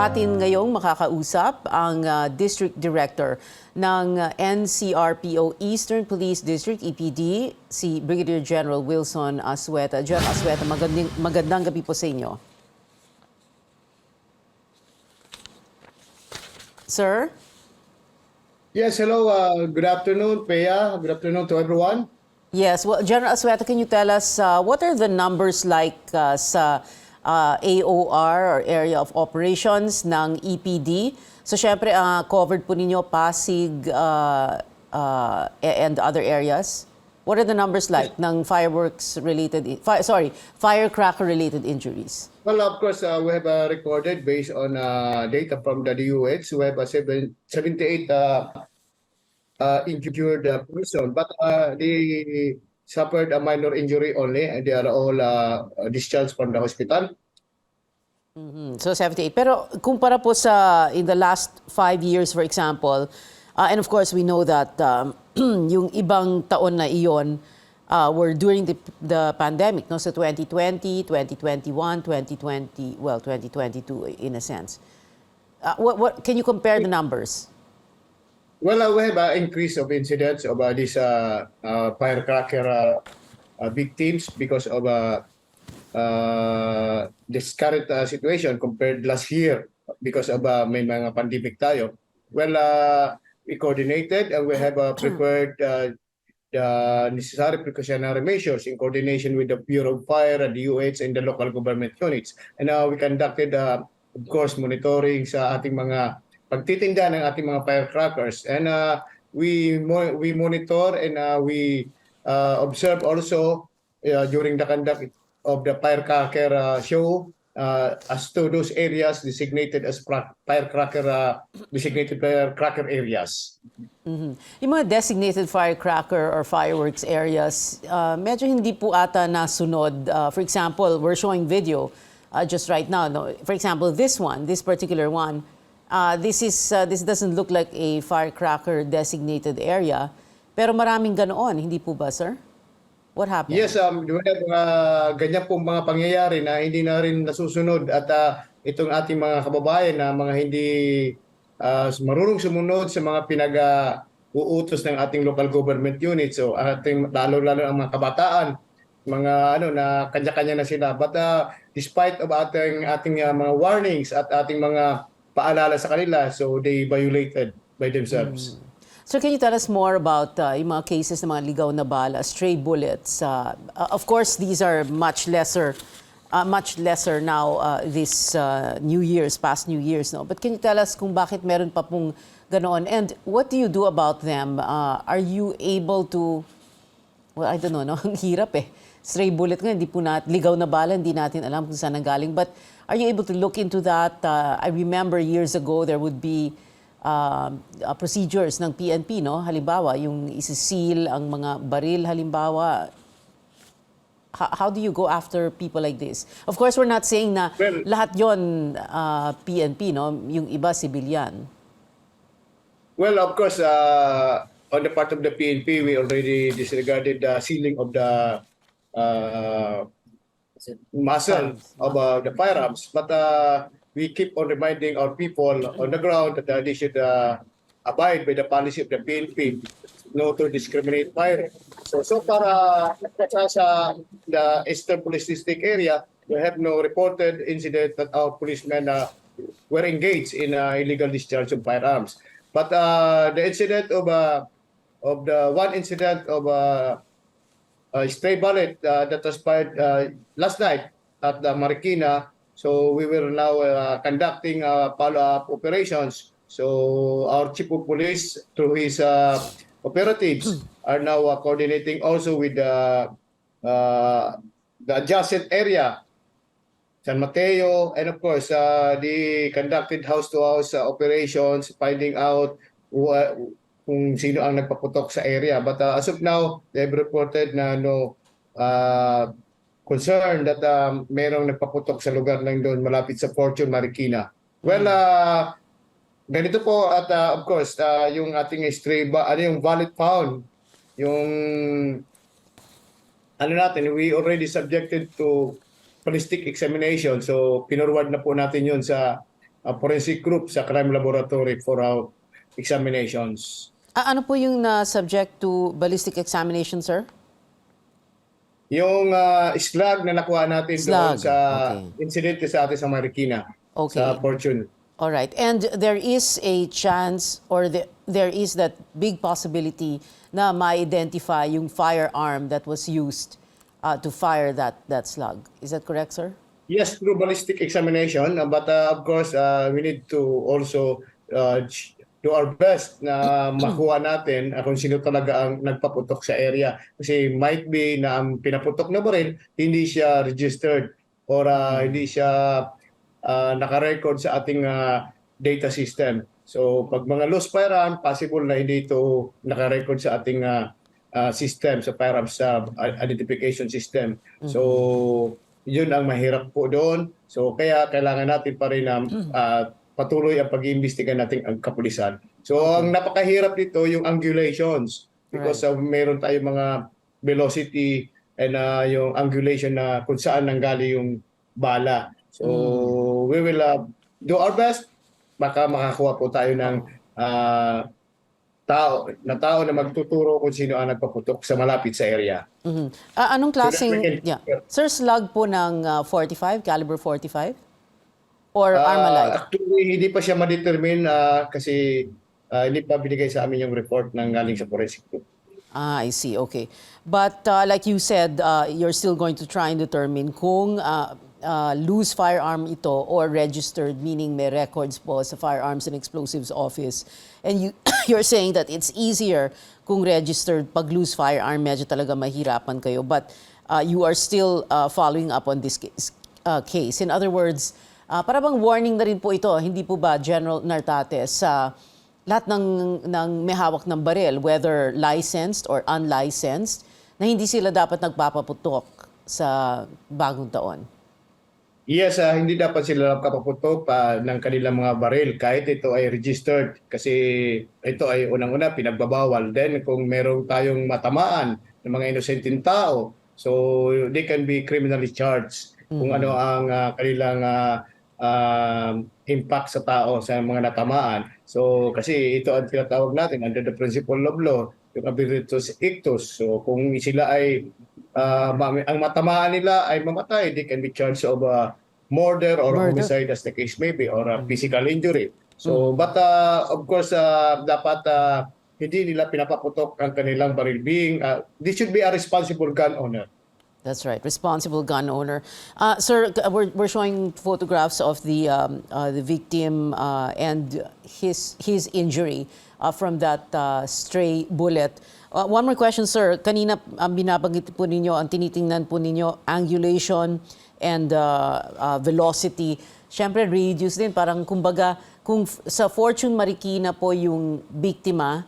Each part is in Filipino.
Atin ngayong makakausap ang ah, District Director ng ah, NCRPO Eastern Police District, EPD, si Brigadier General Wilson Asweta. General Asweta, magandang, magandang gabi po sa inyo. Sir? Yes, hello. Uh, good afternoon, Peya. Good afternoon to everyone. Yes, well, General Asweta, can you tell us uh, what are the numbers like uh, sa uh, AOR or Area of Operations ng EPD? So syempre, uh, covered po ninyo Pasig uh, uh, and other areas. What are the numbers like ng fireworks-related, fi- sorry, firecracker-related injuries? Well, of course, uh, we have uh, recorded based on uh, data from the DUH. We have a seven, 78 uh, uh, injured uh, person, but uh, they suffered a minor injury only, and they are all uh, discharged from the hospital. Mm, So 78. Pero kumpara po sa in the last five years, for example, uh, and of course we know that um, yung ibang taon na iyon uh, were during the, the pandemic, no? So 2020, 2021, 2020, well, 2022 in a sense. Uh, what, what, can you compare the numbers? Well, uh, we have an increase of incidents of uh, these uh, uh, firecracker uh, uh, victims because of uh, uh, this current uh, situation compared last year because of uh, may mga pandemic tayo. Well, uh, we coordinated and we have uh, prepared uh, the necessary precautionary measures in coordination with the Bureau of Fire, the DOH, and the local government units. And uh, we conducted, uh, of course, monitoring sa ating mga pagtitinda ng ating mga firecrackers. And uh, we mo- we monitor and uh, we uh, observe also uh, during the conduct of the firecracker uh, show uh, as to those areas designated as firecracker uh, designated firecracker areas. Mhm. Yung mga designated firecracker or fireworks areas, uh, medyo hindi po ata nasunod. Uh, for example, we're showing video uh, just right now. No? For example, this one, this particular one, uh, this is uh, this doesn't look like a firecracker designated area, pero maraming ganoon, hindi po ba, sir? What happened? Yes, um, uh, ganyan pong mga pangyayari na hindi na rin nasusunod at uh, itong ating mga kababayan na mga hindi uh, marunong sumunod sa mga pinag-uutos ng ating local government units. So ating lalo-lalo ang mga kabataan, mga ano na kanya-kanya na sila. But uh, despite of ating ating uh, mga warnings at ating mga paalala sa kanila, so they violated by themselves. So can you tell us more about uh, yung mga cases ng mga ligaw na bala, stray bullets? Uh, uh, of course, these are much lesser, uh, much lesser now uh, this uh, New Year's, past New Year's, no? But can you tell us kung bakit meron pa pong ganoon? And what do you do about them? Uh, are you able to, well, I don't know, no? Ang hirap eh. Stray bullet nga, hindi po natin, ligaw na bala, hindi natin alam kung saan nanggaling. But are you able to look into that? Uh, I remember years ago, there would be uh, uh, procedures ng PNP, no? Halimbawa, yung isi-seal ang mga baril, halimbawa, how, how do you go after people like this? Of course, we're not saying na Well- lahat yon uh, PNP, no? Yung iba, civilian. Well, of course, uh, on the part of the PNP, we already disregarded the sealing of the uh, of uh, the firearms. But uh, we keep on reminding our people on the ground that uh, they should uh, abide by the policy of the PNP, no to discriminate fire. So, so far, uh, sa, sa the Eastern Police District area, we have no reported incident that our policemen uh, were engaged in uh, illegal discharge of firearms. But uh, the incident of uh, of the one incident of uh, uh, stray bullet uh, that was fired uh, last night at the Marikina. So we were now uh, conducting uh, follow-up operations. So our chief of police, through his uh, operatives, are now uh, coordinating also with the uh, the adjacent area San Mateo, and of course, uh, the conducted house-to-house uh, operations, finding out wha- kung sino ang nagpaputok sa area. But uh, as of now, they've reported na no uh, concern that um, merong nagpaputok sa lugar lang doon malapit sa Fortune Marikina. Well, uh, ganito po at uh, of course, uh, yung ating stray ba, ano yung valid found, yung ano natin, we already subjected to ballistic examination. So, pinorward na po natin yun sa uh, forensic group sa crime laboratory for our examinations. Ah, ano po yung na subject to ballistic examination, sir? Yung uh, slag na nakuha natin doon Slag, sa okay. incidente sa atin sa Marikina, Okay. sa Fortune. All right. And there is a chance or the, there is that big possibility na ma-identify yung firearm that was used uh, to fire that that slug. Is that correct, sir? Yes, through ballistic examination, but uh, of course, uh, we need to also uh, do our best na makuha natin kung sino talaga ang nagpaputok sa area. Kasi might be na ang pinaputok na baril, hindi siya registered or uh, hindi siya uh, nakarecord sa ating uh, data system. So pag mga loose firearm, possible na hindi ito nakarecord sa ating uh, uh, system, sa firearms uh, identification system. So yun ang mahirap po doon. So kaya kailangan natin pa rin na uh, patuloy ang pag-iimbestiga natin ang kapulisan. So ang napakahirap dito yung angulations because uh, meron tayong mga velocity and uh, yung angulation na kung saan nanggali yung bala. So we will uh, do our best baka makakuha po tayo ng uh, tao na tao na magtuturo kung sino ang nagpaputok sa malapit sa area. Mhm. Ah, anong klaseng can- yeah. Sir, slug po ng uh, 45, caliber 45 or Ah, Armalite? actually, hindi pa siya ma-determine ah, kasi ah, hindi pa binigay sa amin yung report ng galing sa forensic group. Ah, I see. Okay. But uh, like you said, uh, you're still going to try and determine kung uh, uh, loose firearm ito or registered, meaning may records po sa Firearms and Explosives Office. And you, you're saying that it's easier kung registered. Pag loose firearm, medyo talaga mahirapan kayo. But uh, you are still uh, following up on this case. Uh, case. In other words, uh, para bang warning na rin po ito, hindi po ba, General Nartate, sa lahat ng, ng may hawak ng baril, whether licensed or unlicensed, na hindi sila dapat nagpapaputok sa bagong taon. Yes, ah, hindi dapat sila kapaputok pa ng kanilang mga baril kahit ito ay registered kasi ito ay unang-una pinagbabawal. Then kung meron tayong matamaan ng mga inosenteng tao, so they can be criminally charged kung ano ang ah, kanilang ah, ah, impact sa tao sa mga natamaan. So kasi ito ang tinatawag natin under the principle of law, yung abilitus ictus. So kung sila ay ma- ang matamaan nila ay mamatay, they can be charged of ah, murder or Murder. homicide as the case may be or a physical injury. So but ah, of course ah, dapat ah, hindi nila pinapaputok ang kanilang baril being ah, this should be a responsible gun owner. That's right, responsible gun owner. Uh, sir, k- we're, we're showing photographs of the um, uh, the victim uh, and his his injury uh, from that uh, stray bullet. Uh, one more question, sir. Kanina ang binabanggit po ninyo, ang tinitingnan po ninyo, angulation and uh, uh, velocity. Siyempre, reduce din. Parang kumbaga, kung sa Fortune Marikina po yung biktima,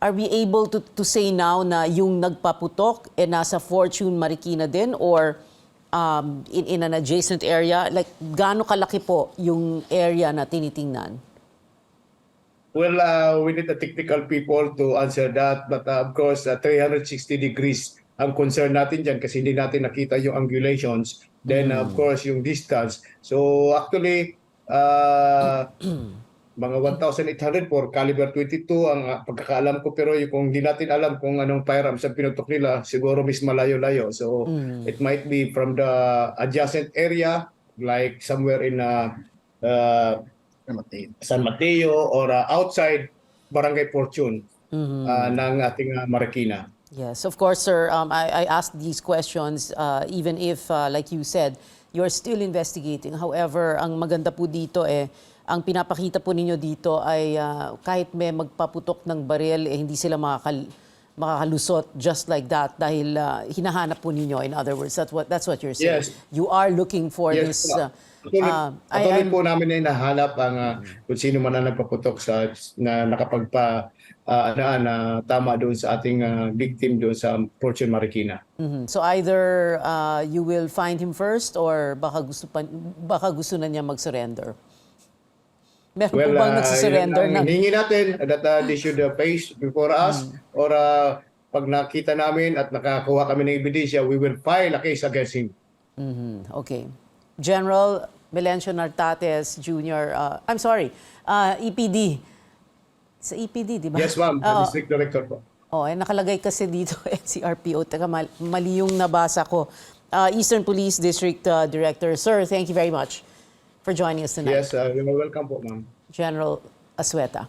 are we able to, to say now na yung nagpaputok eh nasa Fortune Marikina din or um, in, in an adjacent area? Like, gaano kalaki po yung area na tinitingnan? Well, uh, we need the technical people to answer that. But uh, of course, uh, 360 degrees ang concern natin dyan kasi hindi natin nakita yung angulations. Then, uh, of course, yung distance. So, actually, uh, mga 1,800 for caliber 22 ang uh, pagkakaalam ko. Pero yung, kung hindi natin alam kung anong firearms ang pinutok nila, siguro mis malayo-layo. So, it might be from the adjacent area, like somewhere in uh, uh, San Mateo or uh, outside Barangay Fortune uh, ng ating uh, Marikina. Yes, of course, sir. Um, I, I asked these questions uh, even if, uh, like you said, you're still investigating. However, ang maganda po dito eh, ang pinapakita po ninyo dito ay uh, kahit may magpaputok ng baril, eh, hindi sila makakal makakalusot just like that dahil uh, hinahanap po ninyo. In other words, that's what that's what you're saying. Yes. You are looking for Yes, this. Uh, Patuloy, uh, patuloy po namin na hinahanap ang uh, kung sino man ang nagpaputok sa na nakapagpa uh, ano, na tama doon sa ating uh, victim doon sa Fortune Marikina. Mhm. So either uh, you will find him first or baka gusto pa, baka gusto na niya mag-surrender. Meron po bang uh, nagsisurrender na? hinihingi natin that uh, they should uh, face before us or uh, pag nakita namin at nakakuha kami ng ebidensya, we will file a case against him. Mhm. Okay. General, Melencio Nartates Jr., uh, I'm sorry, uh, EPD. Sa EPD, di ba? Yes, ma'am. The Oo. district director po. Oh, eh, nakalagay kasi dito NCRPO. Teka, mal- mali yung nabasa ko. Uh, Eastern Police District uh, Director. Sir, thank you very much for joining us tonight. Yes, uh, you're welcome ma'am. General Asueta.